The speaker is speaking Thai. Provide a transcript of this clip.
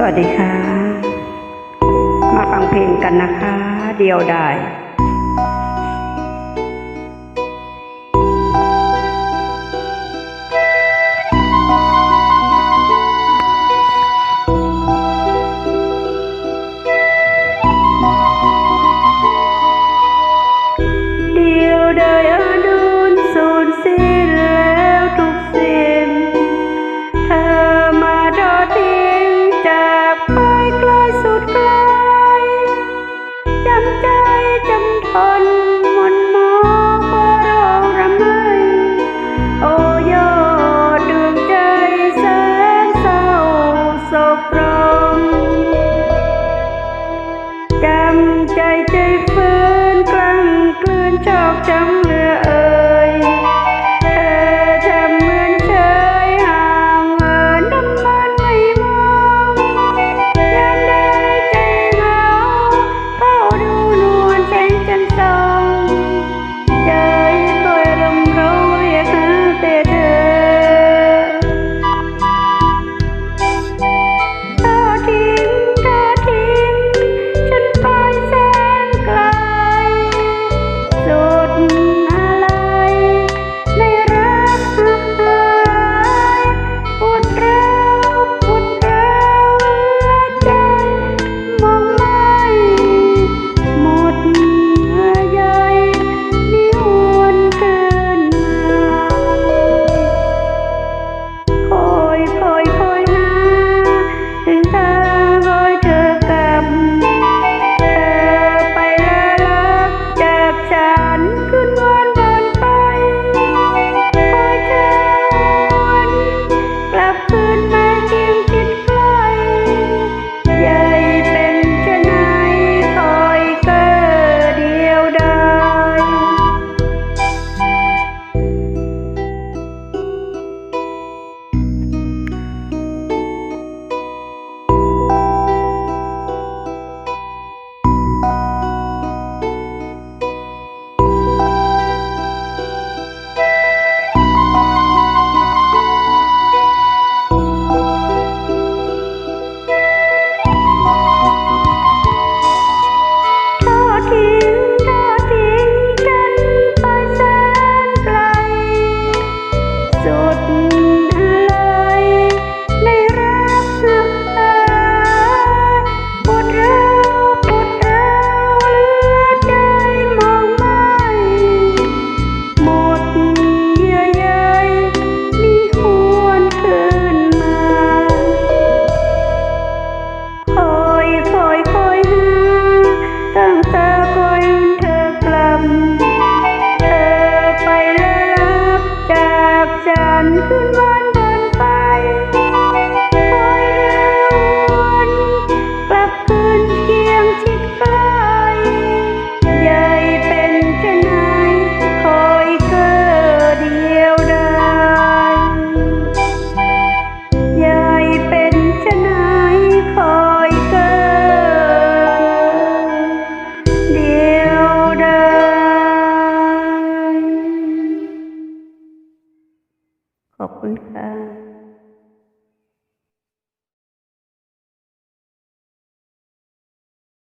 สวัสดีค่ะ มาฟังเพลงกันนะคะ เดียวได้ Hoppen kann.